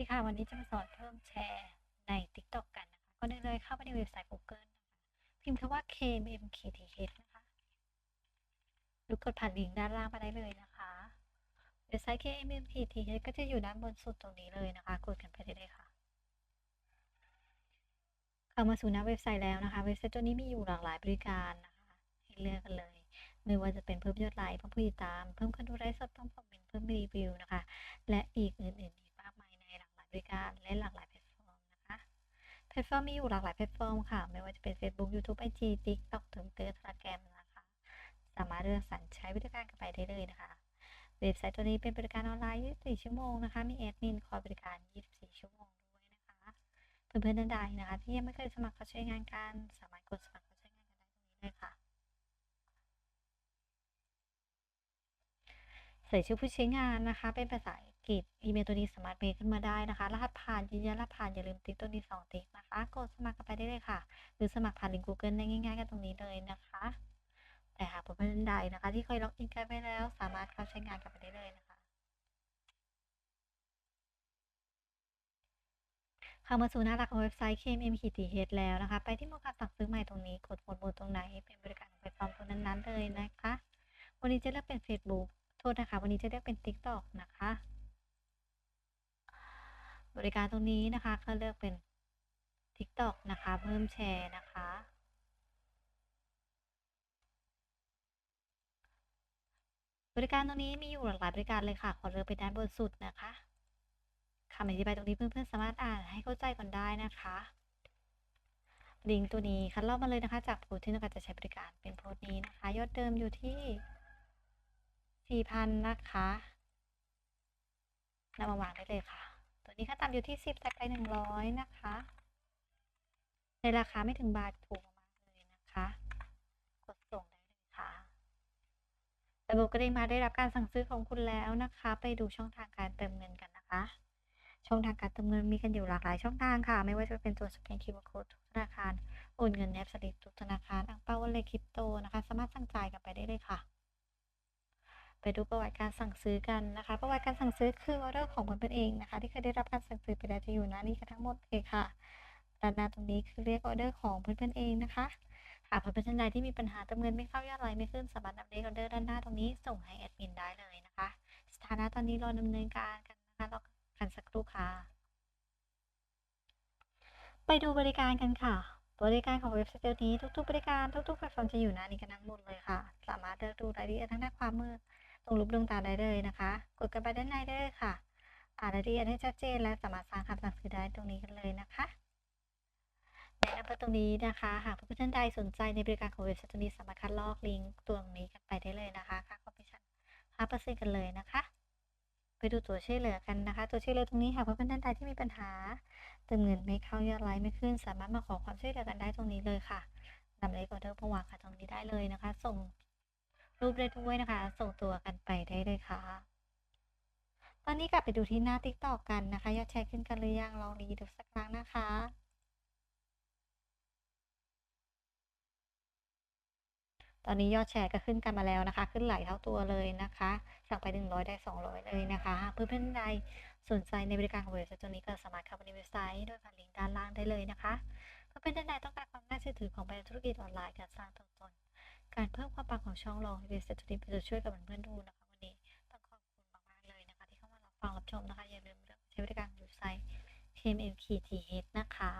ดีค่ะวันนี้จะมาสอนเพิ่มแชร์ใน TikTok กันนะคะก่อนอื่นเลยเข้าไปในเว็บไซต์ Google นะคะพิมพ์คำว่า KMMKTH นะคะหรือกดผ่านลิงก์ด้านล่างมาได้เลยนะคะเว็บไซต์ KMMKTH ก็จะอยู่ด้านบนสุดตรงนี้เลยนะคะกดกันไปได้เลยค่ะ เข้ามาสู่หน้าเว็บไซต์แล้วนะคะ เว็บไซต์ตัวนี้มีอยู่หลากหลายบริการนะคะให้เลือกกันเลย ไม่ว่าจะเป็นเพิ่มยอดไลค์เพิ่มผู้ติดตามเพิ่มคนดูไลฟ์สดเพิ่มคอมเมนต์เพิ่มรีวิวนะคะ และอีกอื่นๆ บริการและหลากหลายแพลตฟอร์มนะคะแพลตฟอร์มมีอยู่หลากหลายแพลตฟอร์มค่ะ ไม่ว่าจะเป็น Facebook YouTube IG TikTok Twitter Telegram นะคะ สามารถเลือกสรรใช้บริการกันไปได้เลยนะคะ เว็บไซต์ตัวนี้เป็นบริการออนไลน์ 24 ชั่วโมงนะคะ มีแอดมินคอยบริการ 24 ชั่วโมงด้วยนะคะ เพื่อนๆท่านใดนะคะ ที่ยังไม่เคยสมัครเข้าใช้งานกัน สามารถกดสมัครเข้าใช้งานกันได้ตรงนี้เลยค่ะใส่ชื่อผู้ใช้งานนะคะ เป็นภาษา กฤษอีเมลตัวนี้สามารถเมลขึ้นมาได้นะคะ รหัสผ่านยืนยันรหัสผ่านอย่าลืมติ๊กตัวนี้สองติ๊กนะคะ กดสมัครกันไปได้เลยค่ะ หรือสมัครผ่านลิงก์ Google ได้ง่ายๆกันตรงนี้เลยนะคะ แต่หากเพื่อนใดนะคะ ที่เคยล็อกอินกันไปแล้ว สามารถเข้าใช้งานกันไปได้เลยนะคะเข้ามาสู่หน้าหลักของเว็บไซต์ KMMKTH แล้วนะคะ ไปที่โหมดการสั่งซื้อใหม่ตรงนี้ กดโหมดหมตรงไหน เป็นบริการของแพลตฟอร์มตัวนั้นๆเลยนะคะ วันนี้จะเลือกเป็น Facebook โทษนะคะ วันนี้จะเลือกเป็น TikTok นะคะ บริการตรงนี้นะคะ ก็เลือกเป็น TikTok นะคะ เพิ่มแชร์นะคะ บริการตรงนี้มีอยู่หลากหลายบริการเลยค่ะ ขอเลือกไปด้านบนสุดนะคะคำอธิบายตรงนี้เพื่อนๆสามารถอ่านให้เข้าใจก่อนได้นะคะลิงก์ตัวนี้คัดลอกมาเลยนะคะ จากโพสที่ต้องกาจะใช้บริการเป็นโพสนี้นะคะ ยอดเดิมอยู่ที่4,000 นะคะนำมาวางได้เลยค่ะ ตัวนี้ค่าตามอยู่ที่ 10แต่ไป100 นะคะ ในราคาไม่ถึงบาทถูกมากเลยนะคะ กดส่งได้เลยค่ะระบบกระดิ่งมาได้รับการสั่งซื้อของคุณแล้วนะคะ ไปดูช่องทางการเติมเงินกันนะคะ ช่องทางการเติมเงินมีกันอยู่หลากหลายช่องทางค่ะ ไม่ว่าจะเป็นตัวสแกน QR Code ทุกธนาคาร โอนเงินแอปสลิปทุกธนาคารอังเปาวันเลยคริปโตนะคะ สามารถสั่งจ่ายกันไปได้เลยค่ะ ไปดูประวัติการสั่งซื้อกันนะคะ ประวัติการสั่งซื้อคือออเดอร์ของเพื่อนเองนะคะ ที่เคยได้รับการสั่งซื้อไปแล้วจะอยู่หน้านี้กันทั้งหมดเลยค่ะด้านหน้าตรงนี้คือเรียกออเดอร์ของเพื่อนๆเองนะคะ หากเพื่อนๆท่านใดที่มีปัญหาเติมเงินไม่เข้ายอดไลน์ไม่ขึ้นสามารถนำเลขออเดอร์ด้านหน้าตรงนี้ส่งให้แอดมินได้เลยนะคะ สถานะตอนนี้รอดำเนินการกันนะคะรอกันสักครู่ค่ะ ไปดูบริการกันค่ะ บริการของเว็บไซต์ตัวนี้ทุกๆ บริการทุกๆแพลตฟอร์มจะอยู่หน้านี้กันทั้งหมดเลยค่ะ สามารถเลือกดูรายละเอียดทางด้าความมือ ตรงรูปดวงตาได้เลยนะคะ กดกันไปด้านในได้เลยค่ะ อ่านรายละเอียดให้ชัดเจนและสามารถสร้างคำสั่งซื้อได้ตรงนี้กันเลยนะคะแนะนำไปตรงนี้นะคะ หากเพื่อนท่านใดสนใจในบริการของเว็บไซต์ตัวนี้สามารถคัดลอกลิงก์ตัวนี้กันไปได้เลยนะคะค่าคอมมิชชั่น5%กันเลยนะคะ ไปดูตัวช่วยเหลือกันนะคะ ตัวช่วยเหลือตรงนี้หากเพื่อนท่านใดที่มีปัญหาเติมเงินไม่เข้ายอดไลค์ไม่ขึ้น สามารถมาขอความช่วยเหลือกันได้ตรงนี้เลยค่ะนำเลขออเดอร์มาวางค่ะตรงนี้ได้เลยนะคะ ส่ง รูปได้ด้วยนะคะ ส่งตัวกันไปได้เลยค่ะ ตอนนี้กลับไปดูที่หน้า TikTok กันนะคะยอดแชร์ขึ้นกันหรือยังลองรีดูสักครั้งนะคะตอนนี้ยอดแชร์ก็ขึ้นกันมาแล้วนะคะ ขึ้นหลายเท่าตัวเลยนะคะจากไป 100 ได้ 200 เลยนะคะ เพื่อนๆใดสนใจในบริการของเว็บไซต์ตัวนี้ก็สามารถเข้าไปในเว็บไซต์โดยผ่านลิงก์ด้านล่างได้เลยนะคะ เพื่อนๆท่านใดต้องการความน่าเชื่อถือของแบรนด์ธุรกิจออนไลน์การสร้างตัวตน การเพิ่มความปังของช่องลองให้เว็บไซต์ตัวนี้เป็นตัวช่วยกับเพื่อนๆดูนะคะวันนี้ต้องขอบคุณมากๆเลยนะคะ ที่เข้ามารับฟังรับชมนะคะอย่าลืมเลือกใช้บริการเว็บไซต์ KMMKTH นะคะ